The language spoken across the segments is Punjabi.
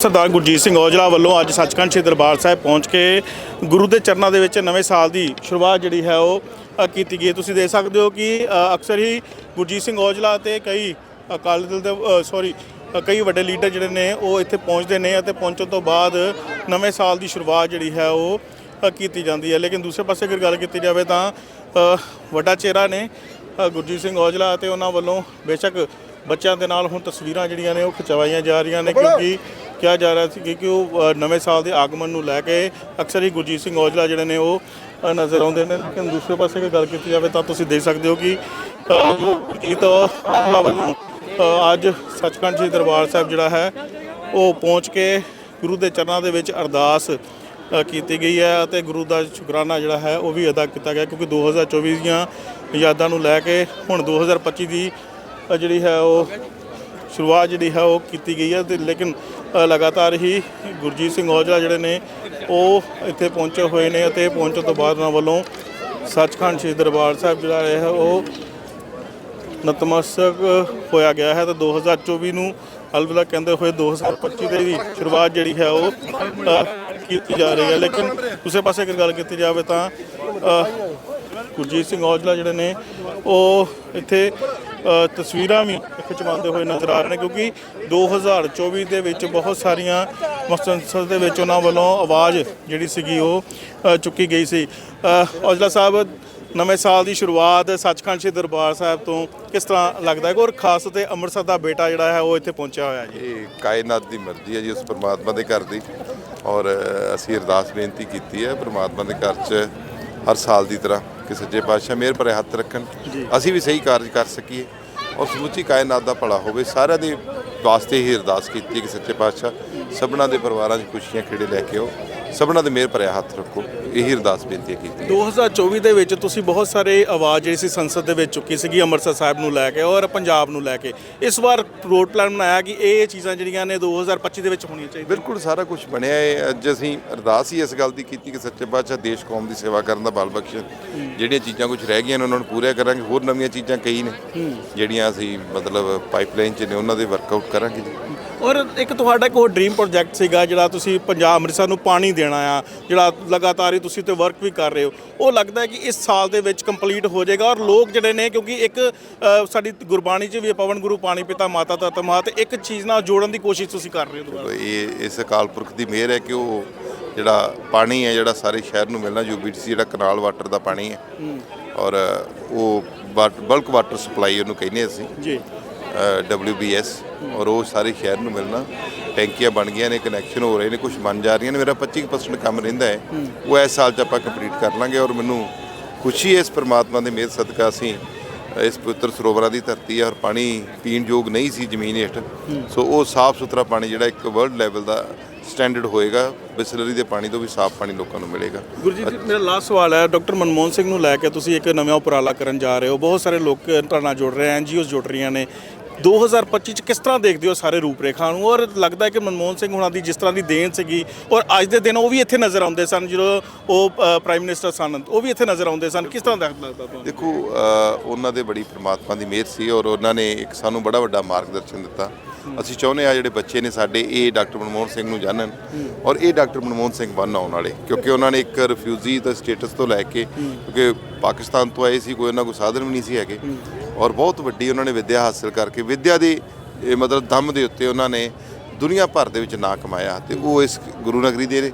ਸਰਦਾਰ ਗੁਰਜੀਤ ਸਿੰਘ ਔਜਲਾ ਵੱਲੋਂ ਅੱਜ ਸੱਚਖੰਡ ਸ੍ਰੀ ਦਰਬਾਰ ਸਾਹਿਬ ਪਹੁੰਚ ਕੇ ਗੁਰੂ ਦੇ ਚਰਨਾਂ ਦੇ ਵਿੱਚ ਨਵੇਂ ਸਾਲ ਦੀ ਸ਼ੁਰੂਆਤ ਜਿਹੜੀ ਹੈ ਉਹ ਅ, ਕੀਤੀ ਗਈ ਹੈ। ਤੁਸੀਂ ਦੇਖ ਸਕਦੇ ਹੋ ਕਿ ਅ, ਅਕਸਰ ਹੀ ਗੁਰਜੀਤ ਸਿੰਘ ਔਜਲਾ ਤੇ ਕਈ ਅਕਾਲੀ ਦਲ ਦੇ ਸੌਰੀ ਕਈ ਵੱਡੇ ਲੀਡਰ ਜਿਹੜੇ ਨੇ ਉਹ ਇੱਥੇ ਪਹੁੰਚਦੇ ਨੇ ਅਤੇ ਪਹੁੰਚਣ ਤੋਂ ਬਾਅਦ ਨਵੇਂ ਸਾਲ ਦੀ ਸ਼ੁਰੂਆਤ ਜਿਹੜੀ ਹੈ ਉਹ ਅ, ਕੀਤੀ ਜਾਂਦੀ ਹੈ ਲੇਕਿਨ ਦੂਸਰੇ ਪਾਸੇ ਅਗਰ ਗੱਲ ਕੀਤੀ ਜਾਵੇ ਤਾਂ ਅ, ਵੱਡਾ ਚਿਹਰਾ ਨੇ ਅ, ਗੁਰਜੀਤ ਸਿੰਘ ਔਜਲਾ ਅਤੇ ਉਹਨਾਂ ਵੱਲੋਂ ਬੇਸ਼ੱਕ ਬੱਚਿਆਂ ਦੇ ਨਾਲ ਹੁਣ ਤਸਵੀਰਾਂ ਜਿਹੜੀਆਂ ਨੇ ਉਹ ਖਿਚਵਾਈਆਂ ਜਾ ਰਹੀਆਂ ਨੇ ਕਿਉਂਕਿ ਕਿਹਾ ਜਾ ਰਿਹਾ ਸੀ ਕਿ ਉਹ ਨਵੇਂ ਸਾਲ ਦੇ ਆਗਮਨ ਨੂੰ ਲੈ ਕੇ ਅਕਸਰ ਹੀ ਗੁਰਜੀਤ ਸਿੰਘ ਔਜਲਾ ਜਿਹੜੇ ਨੇ ਉਹ ਨਜ਼ਰ ਆਉਂਦੇ ਨੇ। ਲੇਕਿਨ ਦੂਸਰੇ ਪਾਸੇ ਜੇ ਗੱਲ ਕੀਤੀ ਜਾਵੇ ਤਾਂ ਤੁਸੀਂ ਦੇਖ ਸਕਦੇ ਹੋ ਕਿ ਗੁਰਜੀਤ ਔਜਲਾ ਅੱਜ ਸੱਚਖੰਡ ਜੀ ਦਰਬਾਰ ਸਾਹਿਬ ਜਿਹੜਾ ਹੈ, ਉਹ ਪਹੁੰਚ ਕੇ ਗੁਰੂ ਦੇ ਚਰਨਾਂ ਦੇ ਵਿੱਚ ਅਰਦਾਸ ਕੀਤੀ ਗਈ ਹੈ ਅਤੇ ਗੁਰੂ ਦਾ ਸ਼ੁਕਰਾਨਾ ਜਿਹੜਾ ਹੈ ਉਹ ਵੀ ਅਦਾ ਕੀਤਾ ਗਿਆ ਕਿਉਂਕਿ 2024 ਦੀਆਂ ਯਾਦਾਂ ਨੂੰ ਲੈ ਕੇ ਹੁਣ 2025 ਦੀ ਜਿਹੜੀ ਹੈ ਉਹ ਸ਼ੁਰੂਆਤ ਜਿਹੜੀ ਹੈ ਉਹ ਕੀਤੀ ਗਈ ਹੈ ਤੇ ਲੇਕਿਨ ਲਗਾਤਾਰ ਹੀ ਗੁਰਜੀਤ ਸਿੰਘ ਔਜਲਾ ਜਿਹੜੇ ਨੇ, ਉਹ ਇੱਥੇ ਪਹੁੰਚੇ ਹੋਏ ਨੇ ਅਤੇ ਪਹੁੰਚਣ ਤੋਂ ਬਾਅਦ ਉਹਨਾਂ ਵੱਲੋਂ ਸੱਚਖੰਡ ਸ੍ਰੀ ਦਰਬਾਰ ਸਾਹਿਬ ਜਿਹੜਾ ਹੈ ਉਹ ਨਤਮਸਤਕ ਹੋਇਆ ਗਿਆ ਹੈ ਤੇ 2024 ਨੂੰ ਅਲਵਿਦਾ ਕਹਿੰਦੇ ਹੋਏ 2025 ਦੇ ਵੀ ਸ਼ੁਰੂਆਤ ਜਿਹੜੀ ਹੈ ਉਹ ਕੀਤੀ ਜਾ ਰਹੀ ਹੈ। ਲੇਕਿਨ ਦੂਸਰੇ ਪਾਸੇ ਅਗਰ ਗੱਲ ਕੀਤੀ ਜਾਵੇ ਤਾਂ ਗੁਰਜੀਤ ਸਿੰਘ ਔਜਲਾ ਜਿਹੜੇ ਨੇ, ਉਹ ਇੱਥੇ ਤਸਵੀਰਾਂ ਵੀ ਖਿਚਵਾਉਂਦੇ ਹੋਏ ਨਜ਼ਰ ਆ ਰਹੇ ਨੇ ਕਿਉਂਕਿ 2024 ਦੇ ਵਿੱਚ ਬਹੁਤ ਸਾਰੀਆਂ ਮਸੰਸਦ ਦੇ ਵਿੱਚ ਉਹਨਾਂ ਵੱਲੋਂ ਆਵਾਜ਼ ਜਿਹੜੀ ਸੀਗੀ ਉਹ ਚੁੱਕੀ ਗਈ ਸੀ। ਔਜਲਾ ਸਾਹਿਬ, ਨਵੇਂ ਸਾਲ ਦੀ ਸ਼ੁਰੂਆਤ ਸੱਚਖੰਡ ਸ੍ਰੀ ਦਰਬਾਰ ਸਾਹਿਬ ਤੋਂ ਕਿਸ ਤਰ੍ਹਾਂ ਲੱਗਦਾ ਹੈ ਔਰ ਖਾਸ ਤੇ ਅੰਮ੍ਰਿਤਸਰ ਦਾ ਬੇਟਾ ਜਿਹੜਾ ਹੈ ਉਹ ਇੱਥੇ ਪਹੁੰਚਿਆ ਹੋਇਆ ਜੀ? ਇਹ ਕਾਇਨਾਤ ਦੀ ਮਰਜ਼ੀ ਹੈ ਜੀ, ਉਸ ਪਰਮਾਤਮਾ ਦੇ ਘਰ ਦੀ। ਔਰ ਅਸੀਂ ਅਰਦਾਸ ਬੇਨਤੀ ਕੀਤੀ ਹੈ ਪਰਮਾਤਮਾ ਦੇ ਘਰ 'ਚ ਹਰ ਸਾਲ ਦੀ ਤਰ੍ਹਾਂ। ਕਿ ਸੱਚੇ ਪਾਤਸ਼ਾਹ ਮਿਹਰ ਭਰੇ ਹੱਥ ਰੱਖਣ। ਅਸੀਂ ਵੀ ਸਹੀ ਕਾਰਜ ਕਰ ਸਕੀਏ ਔਰ ਸਮੁੱਚੀ ਕਾਇਨਾਤ ਦਾ ਭਲਾ ਹੋਵੇ। ਸਾਰਿਆਂ ਦੇ ਵਾਸਤੇ ਹੀ ਅਰਦਾਸ ਕੀਤੀ ਕਿ ਸੱਚੇ ਪਾਤਸ਼ਾਹ ਸਭਨਾਂ ਦੇ ਪਰਿਵਾਰਾਂ 'ਚ ਖੁਸ਼ੀਆਂ ਖੇੜੇ ਲੈ ਕੇ ਆਓ। ਸਭਨਾਂ ਦੇ ਮਿਹਰ ਭਰੇ ਹੱਥ ਰੱਖੋ। ਇਹੀ ਅਰਦਾਸ ਬੇਨਤੀ ਕੀਤੀ ਹੈ 2024 ਦੇ ਵਿੱਚ ਤੁਸੀਂ ਬਹੁਤ ਸਾਰੇ ਆਵਾਜ਼ ਜਿਹੜੀ ਸੀ ਸੰਸਦ ਦੇ ਵਿੱਚ ਚੁੱਕੀ ਸੀਗੀ ਅੰਮ੍ਰਿਤਸਰ ਸਾਹਿਬ ਨੂੰ ਲੈ ਕੇ ਔਰ ਪੰਜਾਬ ਨੂੰ ਲੈ ਕੇ। ਇਸ ਵਾਰ ਰੋਡ ਪਲਾਨ ਬਣਾਇਆ ਕਿ ਇਹ ਚੀਜ਼ਾਂ ਜਿਹੜੀਆਂ ਨੇ 2025 ਦੇ ਵਿੱਚ ਹੋਣੀਆਂ ਚਾਹੀਦੀਆਂ। ਬਿਲਕੁਲ ਸਾਰਾ ਕੁਝ ਬਣਿਆ ਹੈ। ਅੱਜ ਅਸੀਂ ਅਰਦਾਸ ਹੀ ਇਸ ਗੱਲ ਦੀ ਕੀਤੀ ਕਿ ਸੱਚੇ ਪਾਤਸ਼ਾਹ ਦੇਸ਼ ਕੌਮ ਦੀ ਸੇਵਾ ਕਰਨ ਦਾ ਬਲ ਬਖਸ਼ਣ। ਜਿਹੜੀਆਂ ਚੀਜ਼ਾਂ ਕੁਝ ਰਹਿ ਗਈਆਂ ਨੇ ਉਹਨਾਂ ਨੂੰ ਪੂਰੀਆਂ ਕਰਾਂਗੇ। ਹੋਰ ਨਵੀਆਂ ਚੀਜ਼ਾਂ ਕਈ ਨੇ ਜਿਹੜੀਆਂ ਅਸੀਂ ਮਤਲਬ ਪਾਈਪਲਾਈਨ 'ਚ ਨੇ ਉਹਨਾਂ ਦੇ ਵਰਕਆਊਟ ਕਰਾਂਗੇ ਜੀ। ਔਰ ਇੱਕ ਤੁਹਾਡਾ ਇੱਕ ਹੋਰ ਡ੍ਰੀਮ ਪ੍ਰੋਜੈਕਟ ਸੀਗਾ ਜਿਹੜਾ ਤੁਸੀਂ ਪੰਜਾਬ ਅੰਮ੍ਰਿਤਸਰ ਨੂੰ ਪਾਣੀ ਦੇਣਾ ਆ ਜਿਹੜਾ ਲਗਾਤਾਰ ਹੀ ਤੁਸੀਂ ਤੇ ਵਰਕ ਵੀ ਕਰ ਰਹੇ ਹੋ। ਉਹ ਲੱਗਦਾ ਹੈ ਕਿ ਇਸ ਸਾਲ ਦੇ ਵਿੱਚ ਕੰਪਲੀਟ ਹੋ ਜਾਏਗਾ ਔਰ ਲੋਕ ਜਿਹੜੇ ਨੇ ਕਿਉਂਕਿ ਇੱਕ ਸਾਡੀ ਗੁਰਬਾਣੀ 'ਚ ਵੀ ਪਵਨ ਗੁਰੂ ਪਾਣੀ ਪਿਤਾ ਮਾਤਾ ਤਤ ਮਾਤ ਇੱਕ ਚੀਜ਼ ਨਾਲ ਜੋੜਨ ਦੀ ਕੋਸ਼ਿਸ਼ ਤੁਸੀਂ ਕਰ ਰਹੇ ਹੋ ਦੁਬਾਰਾ। ਇਹ ਇਸ ਅਕਾਲ ਪੁਰਖ ਦੀ ਮਿਹਰ ਹੈ ਕਿ ਉਹ ਜਿਹੜਾ ਪਾਣੀ ਹੈ ਜਿਹੜਾ ਸਾਰੇ ਸ਼ਹਿਰ ਨੂੰ ਮਿਲਣਾ ਯੂਬੀਟੀਸੀ ਜਿਹੜਾ ਕਨਾਲ ਵਾਟਰ ਦਾ ਪਾਣੀ ਹੈ। ਔਰ ਉਹ ਬਲਕ ਵਾਟਰ ਸਪਲਾਈ ਉਹਨੂੰ ਕਹਿੰਦੇ ਅਸੀਂ। ਜੀ। WBS ਔਰ ਉਹ ਸਾਰੇ ਸ਼ਹਿਰ ਨੂੰ ਮਿਲਣਾ ਟੈਂਕੀਆਂ ਬਣ ਗਈਆਂ ਨੇ ਕਨੈਕਸ਼ਨ ਹੋ ਰਹੇ ਨੇ ਕੁਝ ਬਣ ਜਾ ਰਹੀਆਂ ਨੇ। ਮੇਰਾ 25% ਕੰਮ ਰਹਿੰਦਾ ਹੈ। ਉਹ ਇਸ ਸਾਲ ਚ ਆਪਾਂ ਕੰਪਲੀਟ ਕਰ ਲਾਂਗੇ ਔਰ ਮੈਨੂੰ ਖੁਸ਼ੀ ਹੈ ਇਸ ਪ੍ਰਮਾਤਮਾ ਦੇ ਮਿਹਰ ਸਦਕਾ ਅਸੀਂ ਇਸ ਪਵਿੱਤਰ ਸਰੋਵਰਾਂ ਦੀ ਧਰਤੀ ਹੈ ਔਰ ਪਾਣੀ ਪੀਣ ਯੋਗ ਨਹੀਂ ਸੀ ਜ਼ਮੀਨ ਹੇਠ। ਸੋ ਉਹ ਸਾਫ਼ ਸੁਥਰਾ ਪਾਣੀ ਜਿਹੜਾ ਇੱਕ ਵਰਲਡ ਲੈਵਲ ਦਾ ਸਟੈਂਡਰਡ ਹੋਏਗਾ ਬਿਸਲਰੀ ਦੇ ਪਾਣੀ ਤੋਂ ਵੀ ਸਾਫ਼ ਪਾਣੀ ਲੋਕਾਂ ਨੂੰ ਮਿਲੇਗਾ। ਗੁਰਜੀਤ ਜੀ ਮੇਰਾ ਲਾਸਟ ਸਵਾਲ ਹੈ ਡਾਕਟਰ ਮਨਮੋਹਨ ਸਿੰਘ ਨੂੰ ਲੈ ਕੇ ਤੁਸੀਂ ਇੱਕ ਨਵਾਂ ਉਪਰਾਲਾ ਕਰਨ ਜਾ ਰਹੇ ਹੋ। ਬਹੁਤ ਸਾਰੇ ਲੋਕ ਤੁਹਾਡੇ ਨਾਲ ਜੁੜ ਰਹੇ ਹਨ ਐਨਜੀਓਜ਼ ਜੁੜ ਰਹੀਆਂ ਨੇ। 2025 ਚ ਕਿਸ ਤਰ੍ਹਾਂ ਦੇਖਦੇ ਹੋ ਸਾਰੇ ਰੂਪਰੇਖਾ ਨੂੰ? ਔਰ ਲੱਗਦਾ ਹੈ ਕਿ ਮਨਮੋਹਨ ਸਿੰਘ ਹੁਣਾਂ ਦੀ ਜਿਸ ਤਰ੍ਹਾਂ ਦੀ ਦੇਣ ਸੀਗੀ ਔਰ ਅੱਜ ਦੇ ਦਿਨ ਉਹ ਵੀ ਇੱਥੇ ਨਜ਼ਰ ਆਉਂਦੇ ਸਨ ਜਦੋਂ ਉਹ ਪ੍ਰਾਈਮ ਮਿਨਿਸਟਰ ਸਨ ਉਹ ਵੀ ਇੱਥੇ ਨਜ਼ਰ ਆਉਂਦੇ ਸਨ। ਕਿਸ ਤਰ੍ਹਾਂ ਦਾ ਲੱਗਦਾ ਤੁਹਾਨੂੰ ਦੇਖੋ ਉਹਨਾਂ ਦੇ ਬੜੀ ਪ੍ਰਮਾਤਮਾ ਦੀ ਮਿਹਰ ਸੀ ਔਰ ਉਹਨਾਂ ਨੇ ਇੱਕ ਸਾਨੂੰ ਬੜਾ ਵੱਡਾ ਮਾਰਗਦਰਸ਼ਨ ਦਿੱਤਾ। ਅਸੀਂ ਚਾਹੁੰਦੇ ਆ ਜਿਹੜੇ ਬੱਚੇ ਨੇ ਸਾਡੇ ਇਹ ਡਾਕਟਰ ਮਨਮੋਹਨ ਸਿੰਘ ਨੂੰ ਜਾਣਨ ਔਰ ਇਹ ਡਾਕਟਰ ਮਨਮੋਹਨ ਸਿੰਘ ਬਣਨ ਆਉਣ ਵਾਲੇ ਕਿਉਂਕਿ ਉਹਨਾਂ ਨੇ ਇੱਕ ਰਿਫਿਊਜੀ ਦਾ ਸਟੇਟਸ ਤੋਂ ਲੈ ਕੇ ਕਿਉਂਕਿ ਪਾਕਿਸਤਾਨ ਤੋਂ ਆਏ ਸੀ ਕੋਈ ਉਹਨਾਂ ਕੋਲ ਸਾਧਨ ਵੀ ਨਹੀਂ ਸੀ ਹੈਗੇ। ਔਰ ਬਹੁਤ ਵੱਡੀ ਉਹਨਾਂ ਨੇ ਵਿੱਦਿਆ ਹਾਸਲ ਕਰਕੇ, ਵਿੱਦਿਆ ਦੇ ਮਤਲਬ ਦਮ ਦੇ ਉੱਤੇ ਉਹਨਾਂ ਨੇ ਦੁਨੀਆ ਭਰ ਦੇ ਵਿੱਚ ਨਾਂ ਕਮਾਇਆ ਤੇ ਉਹ ਇਸ ਗੁਰੂ ਨਗਰੀ ਦੇ ਨੇ।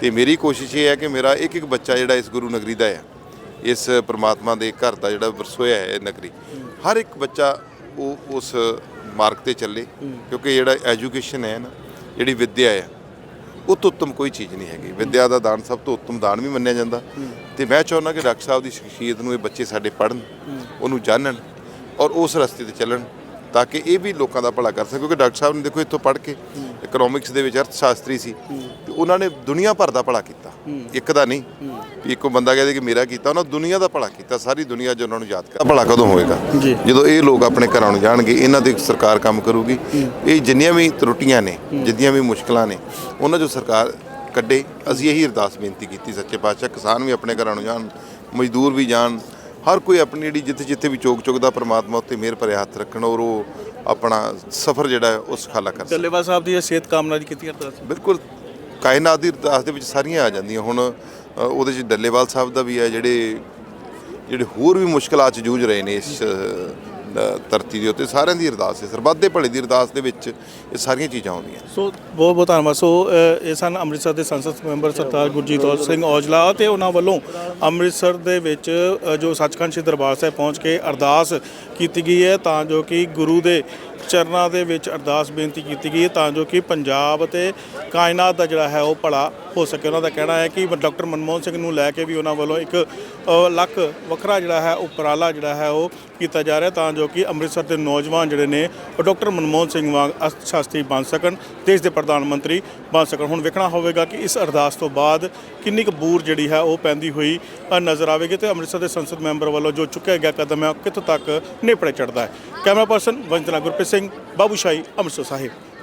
ਤੇ ਮੇਰੀ ਕੋਸ਼ਿਸ਼ ਇਹ ਹੈ ਕਿ ਮੇਰਾ ਇੱਕ ਇੱਕ ਬੱਚਾ ਜਿਹੜਾ ਇਸ ਗੁਰੂ ਨਗਰੀ ਦਾ ਹੈ, ਇਸ ਪ੍ਰਮਾਤਮਾ ਦੇ ਘਰ ਦਾ ਜਿਹੜਾ ਵਰਸੋਇਆ ਹੈ ਇਹ ਨਗਰੀ, ਹਰ ਇੱਕ ਬੱਚਾ ਉਹ ਉਸ ਮਾਰਗ ਤੇ ਚੱਲੇ, ਕਿਉਂਕਿ ਜਿਹੜਾ ਐਜੂਕੇਸ਼ਨ ਹੈ ਨਾ, ਜਿਹੜੀ ਵਿੱਦਿਆ ਹੈ, ਉਹ ਤੋਂ ਉੱਤਮ ਕੋਈ ਚੀਜ਼ ਨਹੀਂ ਹੈਗੀ। ਵਿੱਦਿਆ ਦਾ ਦਾਨ ਸਭ ਤੋਂ ਉੱਤਮ ਦਾਨ ਵੀ ਮੰਨਿਆ ਜਾਂਦਾ। ਤੇ ਮੈਂ ਚਾਹੁੰਦਾ ਕਿ ਡਾਕਟਰ ਸਾਹਿਬ ਦੀ ਸ਼ਖਸੀਅਤ ਨੂੰ ਇਹ ਬੱਚੇ ਸਾਡੇ ਪੜ੍ਹਨ, ਉਹਨੂੰ ਜਾਣਨ ਔਰ ਉਸ ਰਸਤੇ ਤੇ ਚੱਲਣ ਤਾਂ ਕਿ ਇਹ ਵੀ ਲੋਕਾਂ ਦਾ ਭਲਾ ਕਰ ਸਕਣ। ਕਿਉਂਕਿ ਡਾਕਟਰ ਸਾਹਿਬ ਨੇ ਦੇਖੋ ਇੱਥੋਂ ਪੜ੍ਹ ਕੇ ਇਕਨੋਮਿਕਸ ਦੇ ਵਿੱਚ ਅਰਥ ਸ਼ਾਸਤਰੀ ਸੀ ਤੇ ਉਹਨਾਂ ਨੇ ਦੁਨੀਆ ਭਰ ਦਾ ਭਲਾ ਕੀਤਾ। ਇੱਕ ਦਾ ਨਹੀਂ ਵੀ ਇੱਕੋ ਬੰਦਾ ਕਹਿੰਦੇ ਕਿ ਮੇਰਾ ਕੀਤਾ ਉਹਨਾਂ ਦੁਨੀਆ ਦਾ ਭਲਾ ਕੀਤਾ ਸਾਰੀ ਦੁਨੀਆ 'ਚ ਉਹਨਾਂ ਨੂੰ ਯਾਦ ਕਰ ਭਲਾ ਕਦੋਂ ਹੋਏਗਾ? ਜੀ। ਜਦੋਂ ਇਹ ਲੋਕ ਆਪਣੇ ਘਰਾਂ ਨੂੰ ਜਾਣਗੇ ਇਹਨਾਂ ਦੀ ਸਰਕਾਰ ਕੰਮ ਕਰੂਗੀ ਇਹ ਜਿੰਨੀਆਂ ਵੀ ਤਰੁੱਟੀਆਂ ਨੇ ਜਿੰਨੀਆਂ ਵੀ ਮੁਸ਼ਕਲਾਂ ਨੇ ਉਹਨਾਂ ਜੋ ਸਰਕਾਰ ਕੱਢੇ। ਅਸੀਂ ਇਹੀ ਅਰਦਾਸ ਬੇਨਤੀ ਕੀਤੀ ਸੱਚੇ ਪਾਤਸ਼ਾਹ ਕਿਸਾਨ ਵੀ ਆਪਣੇ ਘਰਾਂ ਨੂੰ ਜਾਣ ਮਜ਼ਦੂਰ ਵੀ ਜਾਣ ਹਰ ਕੋਈ ਆਪਣੀ ਜਿਹੜੀ ਜਿੱਥੇ ਜਿੱਥੇ ਵੀ ਚੋਕ ਚੁੱਕਦਾ ਪ੍ਰਮਾਤਮਾ ਉੱਤੇ ਮਿਹਰ ਭਰੇ ਹੱਥ ਰੱਖਣ ਔਰ ਉਹ ਆਪਣਾ ਸਫ਼ਰ ਜਿਹੜਾ ਉਹ ਸੁਖਾਲਾ ਕਰ ਡੱਲੇਵਾਲ ਸਾਹਿਬ ਦੀ ਸਿਹਤ ਕਾਮਨਾ ਦੀ ਕੀਤੀ ਅਰਦਾਸ ਬਿਲਕੁਲ ਕਾਇਨਾਤ ਦੀ ਅਰਦਾਸ ਦੇ ਵਿੱਚ ਸਾਰੀਆਂ ਆ ਜਾਂਦੀਆਂ। ਹੁਣ ਉਹਦੇ ਚ ਡੱਲੇਵਾਲ ਸਾਹਿਬ ਦਾ ਵੀ ਹੈ ਜਿਹੜੇ ਜਿਹੜੇ ਹੋਰ ਵੀ ਮੁਸ਼ਕਲਾਂ 'ਚ ਜੂਝ ਰਹੇ ਨੇ ਇਸ ਧਰਤੀ ਦੇ ਉੱਤੇ ਸਾਰਿਆਂ ਦੀ ਅਰਦਾਸ ਹੈ, ਸਰਬੱਤ ਦੇ ਭਲੇ ਦੀ ਅਰਦਾਸ ਦੇ ਵਿੱਚ ਇਹ ਸਾਰੀਆਂ ਚੀਜ਼ਾਂ ਆਉਂਦੀਆਂ। ਸੋ ਬਹੁਤ ਬਹੁਤ ਧੰਨਵਾਦ। ਸੋ ਇਹ ਸਨ ਅੰਮ੍ਰਿਤਸਰ ਦੇ ਸੰਸਦ ਮੈਂਬਰ ਸਰਦਾਰ ਗੁਰਜੀਤ ਸਿੰਘ ਔਜਲਾ ਤੇ ਉਹਨਾਂ ਵੱਲੋਂ ਅੰਮ੍ਰਿਤਸਰ ਦੇ ਵਿੱਚ ਜੋ ਸੱਚਖੰਡ ਸ੍ਰੀ ਦਰਬਾਰ ਸਾਹਿਬ ਪਹੁੰਚ ਕੇ ਅਰਦਾਸ ਕੀਤੀ ਗਈ ਹੈ, ਤਾਂ ਜੋ ਕਿ ਗੁਰੂ ਦੇ ਚਰਨਾਂ ਦੇ ਵਿੱਚ ਅਰਦਾਸ ਬੇਨਤੀ ਕੀਤੀ ਗਈ ਹੈ, ਤਾਂ ਜੋ ਕਿ ਪੰਜਾਬ ਅਤੇ ਕਾਇਨਾਤ ਦਾ ਜਿਹੜਾ ਹੈ ਉਹ ਭਲਾ ਹੋ ਸਕੇ। ਉਹਨਾਂ ਦਾ ਕਹਿਣਾ ਹੈ ਕਿ ਡਾਕਟਰ ਮਨਮੋਹਨ ਸਿੰਘ ਨੂੰ ਲੈ ਕੇ ਵੀ ਉਹਨਾਂ ਵੱਲੋਂ ਇੱਕ ਲੱਖ ਵੱਖਰਾ ਜਿਹੜਾ ਹੈ ਉਪਰਾਲਾ ਜਿਹੜਾ ਹੈ ਉਹ ਕੀਤਾ ਜਾ ਰਿਹਾ ਤਾਂ ਜੋ ਕਿ ਅੰਮ੍ਰਿਤਸਰ ਦੇ ਨੌਜਵਾਨ ਜਿਹੜੇ ਨੇ ਉਹ ਡਾਕਟਰ ਮਨਮੋਹਨ ਸਿੰਘ ਵਾਂਗ ਅਰਥ ਸ਼ਾਸਤਰੀ ਬਣ ਸਕਣ, ਦੇਸ਼ ਦੇ ਪ੍ਰਧਾਨ ਮੰਤਰੀ ਬਣ ਸਕਣ। ਹੁਣ ਵੇਖਣਾ ਹੋਵੇਗਾ ਕਿ ਇਸ ਅਰਦਾਸ ਤੋਂ ਬਾਅਦ ਕਿੰਨੀ ਕੁ ਬੂਰ ਜਿਹੜੀ ਹੈ ਉਹ ਪੈਂਦੀ ਹੋਈ ਨਜ਼ਰ ਆਵੇਗੀ ਤੇ ਅੰਮ੍ਰਿਤਸਰ ਦੇ ਸੰਸਦ ਮੈਂਬਰ ਵੱਲੋਂ ਜੋ ਚੁੱਕਿਆ ਗਿਆ ਕਦਮ ਹੈ ਉਹ ਕਿੱਥੋਂ ਤੱਕ ਨੇਪਰੇ ਚੜਦਾ ਹੈ। ਕੈਮਰਾ ਪਰਸਨ ਵੰਜਨਾ ਗੁਰਪ੍ਰੀਤ ਸਿੰਘ ਬਾਬੂਸ਼ਾਹੀ ਅੰਮ੍ਰਿਤਸਰ ਸਾਹਿਬ।